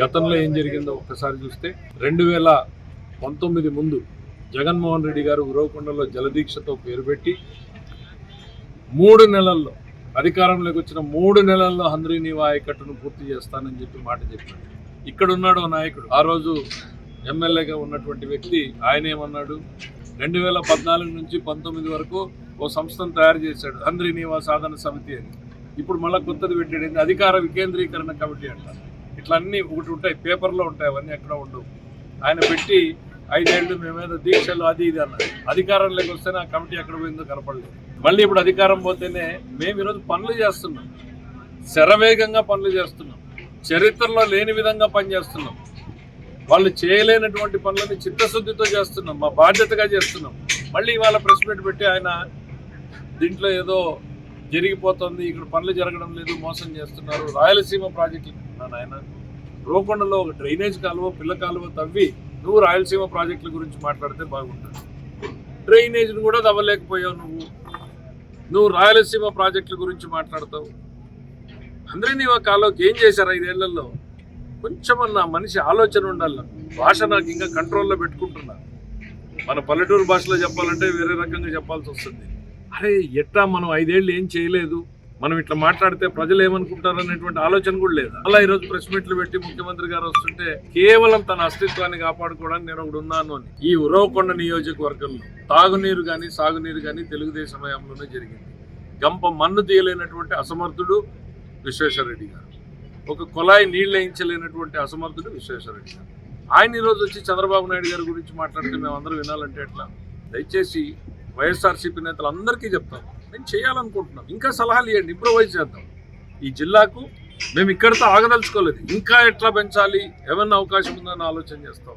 గతంలో ఏం జరిగిందో ఒక్కసారి చూస్తే రెండు వేల పంతొమ్మిది ముందు జగన్మోహన్ రెడ్డి గారు ఉరవకొండలో జలదీక్షతో పేరు పెట్టి మూడు నెలల్లో అధికారంలోకి వచ్చిన మూడు నెలల్లో హంద్రీనివా ఆయకట్టును పూర్తి చేస్తానని చెప్పి మాట చెప్పాడు. ఇక్కడ ఉన్నాడు నాయకుడు. ఆ రోజు ఎమ్మెల్యేగా ఉన్నటువంటి వ్యక్తి ఆయన ఏమన్నాడు? రెండు వేల పద్నాలుగు నుంచి పంతొమ్మిది వరకు ఓ సంస్థను తయారు చేశాడు హంద్రీ నివా సాధన సమితి అని. ఇప్పుడు మళ్ళీ కొత్తది పెట్టాడు. ఏంది? అధికార వికేంద్రీకరణ కమిటీ అంటారు ఇట్లా అన్నీ ఒకటి ఉంటాయి పేపర్లో ఉంటాయి అవన్నీ ఎక్కడ ఉండవు. ఆయన పెట్టి ఐదేళ్ళు మేమేదో దీక్షలు అది ఇది అన్నారు. అధికారంలోకి వస్తేనే ఆ కమిటీ ఎక్కడ పోయిందో కనపడలేదు. మళ్ళీ ఇప్పుడు అధికారం పోతేనే మేము ఈరోజు పనులు చేస్తున్నాం. శరవేగంగా పనులు చేస్తున్నాం. చరిత్రలో లేని విధంగా పనిచేస్తున్నాం. వాళ్ళు చేయలేనటువంటి పనులని చిత్తశుద్ధితో చేస్తున్నాం. మా బాధ్యతగా చేస్తున్నాం. మళ్ళీ ఇవాళ ప్రెస్ మీట్ పెట్టి ఆయన దీంట్లో ఏదో జరిగిపోతుంది ఇక్కడ పనులు జరగడం లేదు మోసం చేస్తున్నారు. రాయలసీమ ప్రాజెక్టులు అంటున్నాను ఆయన రోకొండలో ఒక డ్రైనేజ్ కాలువ పిల్ల కాలువ తవ్వి నువ్వు రాయలసీమ ప్రాజెక్టుల గురించి మాట్లాడితే బాగుంటుంది. డ్రైనేజ్ని కూడా తవ్వలేకపోయావు నువ్వు. నువ్వు రాయలసీమ ప్రాజెక్టుల గురించి మాట్లాడతావు. అందరినీ ఒక కాలువకి ఏం చేశారు ఐదేళ్ళలో? కొంచెమన్నా మనిషి ఆలోచన ఉండాలి భాష నాకు ఇంకా కంట్రోల్లో పెట్టుకుంటున్నా. మన పల్లెటూరు భాషలో చెప్పాలంటే వేరే రకంగా చెప్పాల్సి వస్తుంది. అరే ఎట్టా మనం ఐదేళ్ళు ఏం చేయలేదు? మనం ఇట్లా మాట్లాడితే ప్రజలు ఏమనుకుంటారు అనేటువంటి ఆలోచన కూడా లేదు? అలా ఈరోజు ప్రెస్ మీట్లు పెట్టి ముఖ్యమంత్రి గారు వస్తుంటే కేవలం తన అస్తిత్వాన్ని కాపాడుకోవడానికి నేను ఒకడు ఉన్నాను అని. ఈ ఉరవకొండ నియోజకవర్గంలో తాగునీరు కానీ సాగునీరు కానీ తెలుగుదేశం హయాంలోనే జరిగింది. గంప మన్ను తీయలేనటువంటి అసమర్థుడు విశ్వేశ్వరరెడ్డి గారు. ఒక కుళాయి నీళ్ళు వేయించలేనటువంటి అసమర్థుడు విశ్వేశ్వరరెడ్డి గారు. ఆయన ఈరోజు వచ్చి చంద్రబాబు నాయుడు గారి గురించి మాట్లాడితే మేమందరం వినాలంటే ఎట్లా? దయచేసి వైఎస్ఆర్సీపీ నేతలు అందరికీ చెప్తాం. మేము చేయాలనుకుంటున్నాం. ఇంకా సలహాలు ఇవ్వండి. ఇంప్రూవైజ్ చేద్దాం. ఈ జిల్లాకు మేము ఇక్కడితో ఆగదలుచుకోలేదు. ఇంకా ఎట్లా పెంచాలి? ఏమన్నా అవకాశం ఉందని ఆలోచన చేస్తాం.